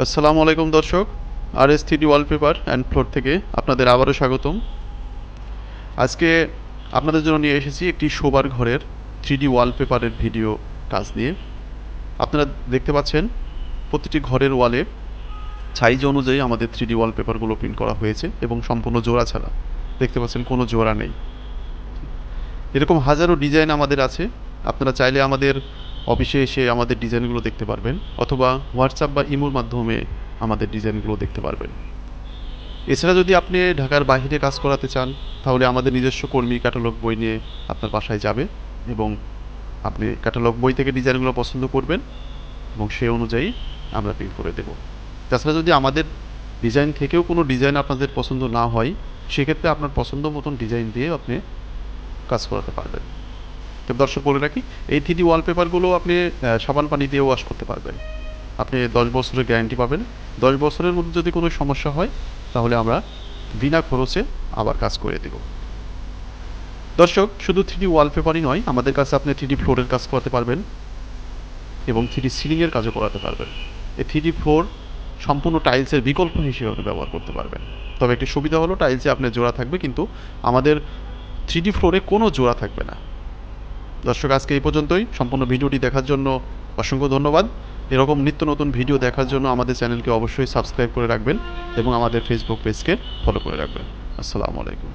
আসসালামু আলাইকুম দর্শক R S three D wallpaper and floor থেকে আপনাদের আবারও স্বাগতম। আজকে আপনাদের জন্য নিয়ে এসেছি একটি শোবার ঘরের থ্রিডি ওয়ালপেপারের ভিডিও কাজ নিয়ে। আপনারা দেখতে পাচ্ছেন, প্রতিটি ঘরের ওয়ালে সাইজ অনুযায়ী আমাদের থ্রিডি ওয়ালপেপারগুলো প্রিন্ট করা হয়েছে এবং সম্পূর্ণ জোড়া ছাড়া। দেখতে পাচ্ছেন, কোনো জোড়া নেই। এরকম হাজারো ডিজাইন আমাদের আছে। আপনারা চাইলে আমাদের অফিসে এসে আমাদের ডিজাইনগুলো দেখতে পারবেন, অথবা হোয়াটসঅ্যাপ বা ইমোর মাধ্যমে আমাদের ডিজাইনগুলো দেখতে পারবেন। এছাড়া যদি আপনি ঢাকার বাইরে কাজ করাতে চান, তাহলে আমাদের নিজস্ব কর্মী ক্যাটালগ বই নিয়ে আপনার বাসায় যাবে এবং আপনি ক্যাটালগ বই থেকে ডিজাইনগুলো পছন্দ করবেন এবং সেই অনুযায়ী আমরা প্রিন্ট করে দেব। তাছাড়া যদি আমাদের ডিজাইন থেকেও কোনো ডিজাইন আপনাদের পছন্দ না হয়, সেক্ষেত্রে আপনার পছন্দ মতন ডিজাইন দিয়ে আপনি কাজ করাতে পারবেন। তো দর্শক বলে রাখি, এই থ্রিডি ওয়ালপেপারগুলো আপনি সাবান পানি দিয়ে ওয়াশ করতে পারবেন। আপনি দশ বছরের গ্যারান্টি পাবেন। দশ বছরের মধ্যে যদি কোনো সমস্যা হয়, তাহলে আমরা বিনা খরচে আবার কাজ করে দেব। দর্শক, শুধু থ্রিডি ওয়ালপেপারই নয়, আমাদের কাছে আপনি থ্রিডি ফ্লোরের কাজ করাতে পারবেন এবং থ্রিডি সিলিংয়ের কাজও করাতে পারবেন। এই থ্রিডি ফ্লোর সম্পূর্ণ টাইলসের বিকল্প হিসেবে আপনি ব্যবহার করতে পারবেন। তবে একটি সুবিধা হলো টাইলসে আপনার জোড়া থাকবে, কিন্তু আমাদের থ্রিডি ফ্লোরে কোনো জোড়া থাকবে না। দর্শক, আজকে এই পর্যন্তই। সম্পূর্ণ ভিডিওটি দেখার জন্য অসংখ্য ধন্যবাদ। এরকম নিত্য নতুন ভিডিও দেখার জন্য আমাদের চ্যানেলকে অবশ্যই সাবস্ক্রাইব করে রাখবেন এবং আমাদের ফেসবুক পেজকে ফলো করে রাখবেন। আসসালামু আলাইকুম।